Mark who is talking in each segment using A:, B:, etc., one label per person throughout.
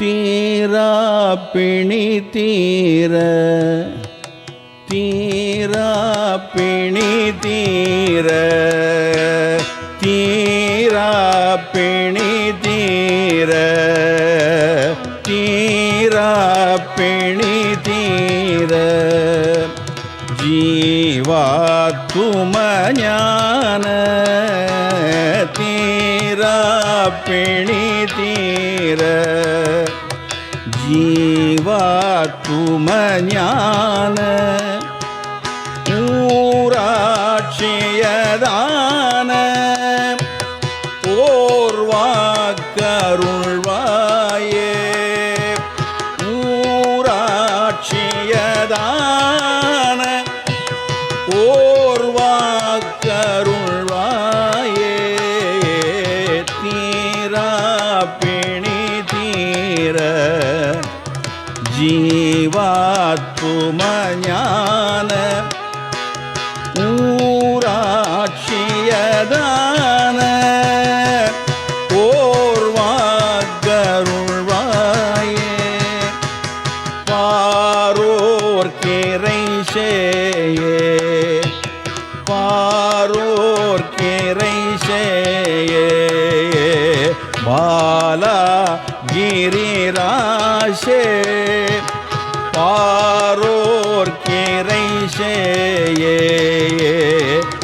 A: be தீரா பிணி தீர. தீரா பிணி தீர. தீரா பிணி தீர. தீரா பிணி தீர. ஜீவாத்துமஞான தீரா பிணி தீர. ஜீவாத்துமஞான ஊராட்சியதான. ஓர்வாக்கருள்வாயே ஜீவாத்துமஞான ஊராட்சியதான ஓர்வாக்கருள்வாயே பாரோர் கேரை சேயே பாரோர் கேரை சேயே பாலா கிரிராசே. பாரோர் கீரை சேயே.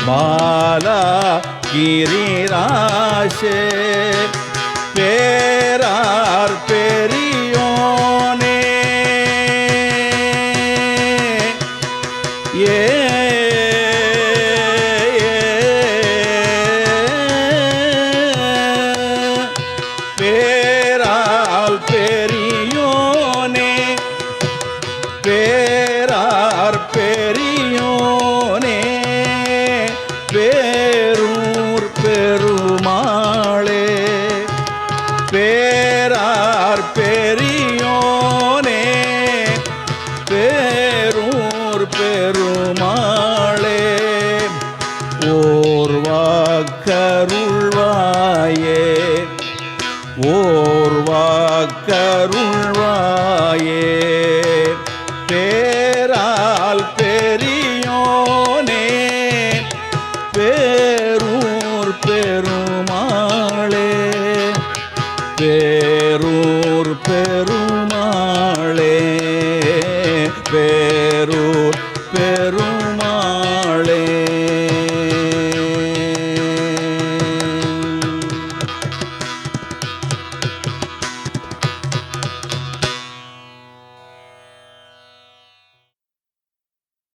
A: மாலா கிரிராசே. பேரார் பெரியோனே. ஏ பேரால் ஓர்வாக்கருள்வாயே ஓர்வாக்கருள்வாயே பேரால் பெரியோனே பேரூர் பெருமாளே. பேரூர் பெருமா